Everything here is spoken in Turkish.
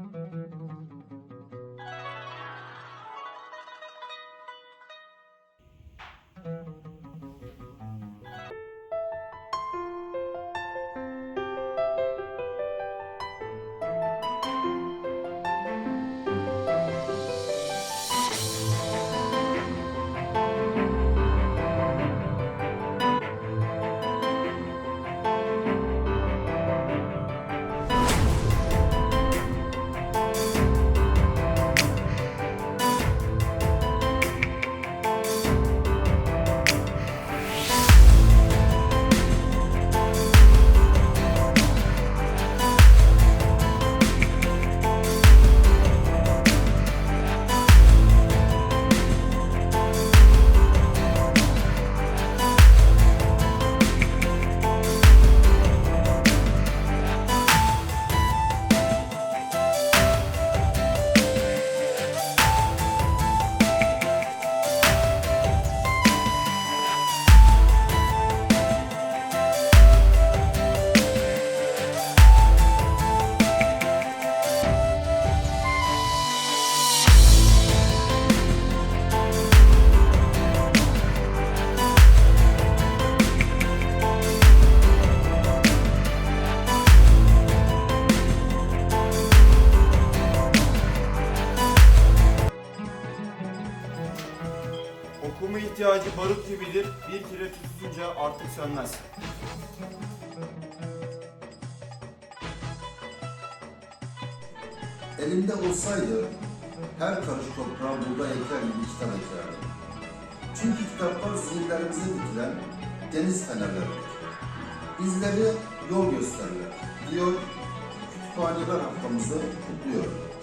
Música Okuma ihtiyacı barut gibidir. Bir kere tutunca artık sönmez. Elimde olsaydı her karış toprağa buğday eker gibi kitap ekerdim. Çünkü kitaplar zihinlerimize dikilen deniz fenerleridir. Bizleri yol gösterirler diyor kütüphaneler haftamızı kutluyorum.